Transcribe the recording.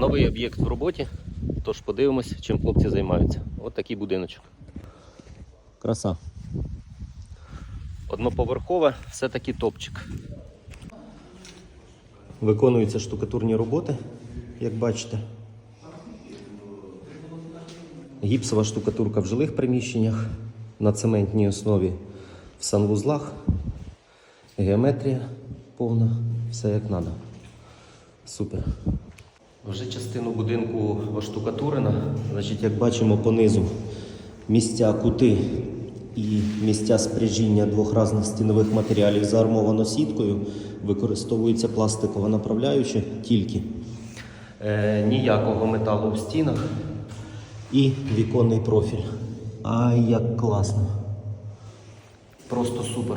Новий об'єкт в роботі. Тож подивимось, чим хлопці займаються. От такий будиночок. Краса. Одноповерхове, все-таки топчик. Виконуються штукатурні роботи, як бачите. Гіпсова штукатурка в жилих приміщеннях на цементній основі в санвузлах. Геометрія повна, все як треба. Супер. Вже частину будинку оштукатурена. Значить, як бачимо понизу місця кути і місця спряжіння двох різних стінових матеріалів заармовано сіткою. Використовується пластикова направляюча тільки. Е, ніякого металу в стінах і віконний профіль. Ай, як класно. Просто супер.